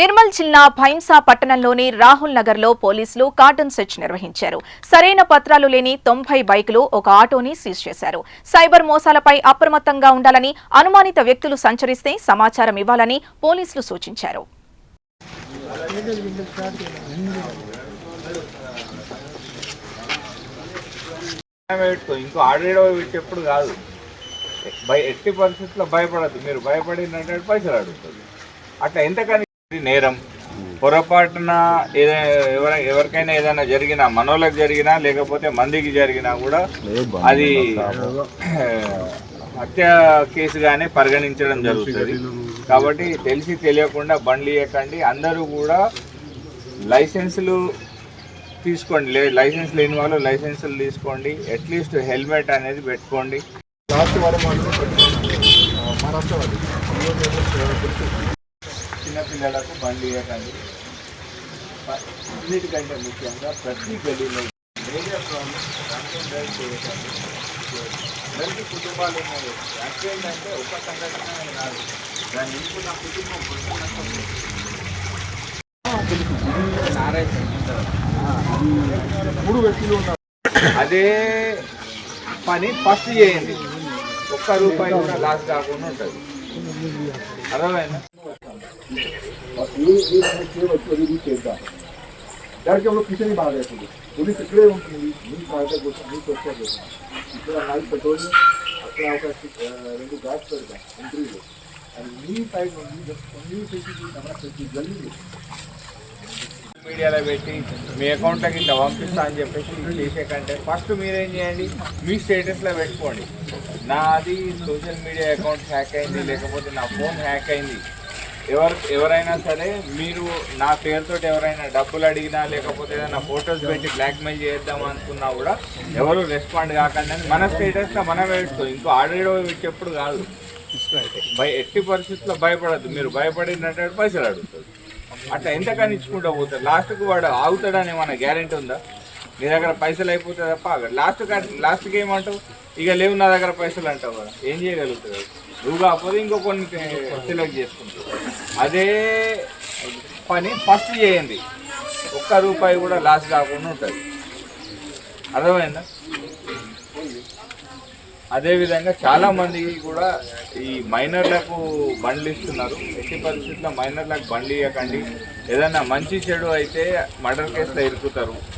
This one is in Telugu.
నిర్మల్ జిల్లా భైంసా పట్టణంలోని రాహుల్ నగర్లో పోలీసులు కార్డన్ సెర్చ్ నిర్వహించారు. సరైన పత్రాలు లేని తొంభై బైకులు ఒక ఆటోని సీజ్ చేశారు. సైబర్ మోసాలపై అప్రమత్తంగా ఉండాలని అనుమానిత వ్యక్తులు సంచరిస్తే సమాచారం ఇవ్వాలని పోలీసులు సూచించారు. ఇంకో కాదు. భయ ఎట్టి పరిస్థితుల్లో భయపడద్దు. మీరు భయపడినట్టు పైసలు అడుగుతుంది అట్లా ఎంతకని నేరం. పొరపాటున ఏదైనా ఎవర ఎవరికైనా ఏదైనా జరిగినా మనోళ్ళకి జరిగినా లేకపోతే మందికి జరిగినా కూడా అది హత్య కేసుగానే పరిగణించడం జరుగుతుంది. కాబట్టి తెలిసి తెలియకుండా బండ్లు ఇవ్వకండి అందరూ కూడా లైసెన్సులు తీసుకోండి. లే లైసెన్స్ లేని వాళ్ళు లైసెన్సులు తీసుకోండి. అట్లీస్ట్ హెల్మెట్ అనేది పెట్టుకోండి. లాస్ట్ వారం మహారాష్ట్ర చిన్నపిల్లలకు బండి ఇవ్వకండి. అన్నిటికంటే ముఖ్యంగా ప్రతి గలీలో మేజర్ ప్రాబ్లం డ్రంక్ డ్రైవ్ చేయకండి. ప్రతి కుటుంబాలు ఉన్నాయి యాక్సిడెంట్ అంటే ఒక సంఘటన కాదు. దాన్ని ఇంకున్న కుటుంబం మొత్తం నష్టపోతుంది. మూడు వ్యక్తులు ఉన్నారు. అదే పని ఫస్ట్ చేయండి. ఒక్క రూపాయి కూడా లాస్ కాకుండా ఉంటుంది. అర్థమైందా? ఏ ఏ మనకి చేయవచ్చు అది ఇది చేద్దాం దానికి ఎవరు కిచెన్ బాగా అవుతుంది పోలీస్ ఇక్కడే ఉంటుంది మీ కాగితం కోసం మీ చర్చ కోసం ఇక్కడ నైట్ పెట్రోల్ అక్కడ ఒక ఆ, రెండు గ్యాస్ పెడతాం ఎంట్రీలో అండ్ మీ సైడ్ నుండి just only facility camera facility జల్దీ మీడియాలో పెట్టి మీ అకౌంట్లోకి ఇంత పంపిస్తా అని చెప్పేసి చేసే కంటే ఫస్ట్ మీరేం చేయండి మీ స్టేటస్లో పెట్టుకోండి నాది సోషల్ మీడియా అకౌంట్ హ్యాక్ అయింది లేకపోతే నా ఫోన్ హ్యాక్ అయింది ఎవరు ఎవరైనా సరే మీరు నా పేరుతో ఎవరైనా డబ్బులు అడిగినా లేకపోతే ఏదైనా ఫొటోస్ పెట్టి బ్లాక్మెయిల్ చేద్దాం అనుకున్నా కూడా ఎవరు రెస్పాండ్ కాకుండా మన స్టేటస్లో మనం పెట్టుకో ఇంకో ఆడేడో ఇచ్చేప్పుడు కాదు. భయ ఎట్టి పరిస్థితుల్లో భయపడద్దు. మీరు భయపడినట్టు పైసలు అడుగుతుంది అట్లా ఎంతకని ఇచ్చుకుంటూ పోతారు? లాస్ట్కి వాడు ఆగుతాడని మన గ్యారెంటీ ఉందా? నీ దగ్గర పైసలు అయిపోతే తప్ప ఆగడు లాస్ట్ లాస్ట్కి ఏమంటావు? ఇక లేవు నా దగ్గర పైసలు అంటావు కదా. ఏం చేయగలుగుతుంది నువ్వు కాకపోతే ఇంకో కొన్ని సెలెక్ట్ చేసుకుంటావు. అదే పని ఫస్ట్ చేయండి. ఒక్క రూపాయి కూడా లాస్ కాకుండా ఉంటుంది. అర్థమైందా? అదేవిధంగా చాలామంది కూడా ఈ మైనర్లకు బండ్లు ఇస్తున్నారు. ఎట్టి పరిస్థితుల్లో మైనర్లకు బండ్లు ఇవ్వకండి ఏదైనా మంచి చెడు అయితే మర్డర్ కేసులో ఇరుకుతారు.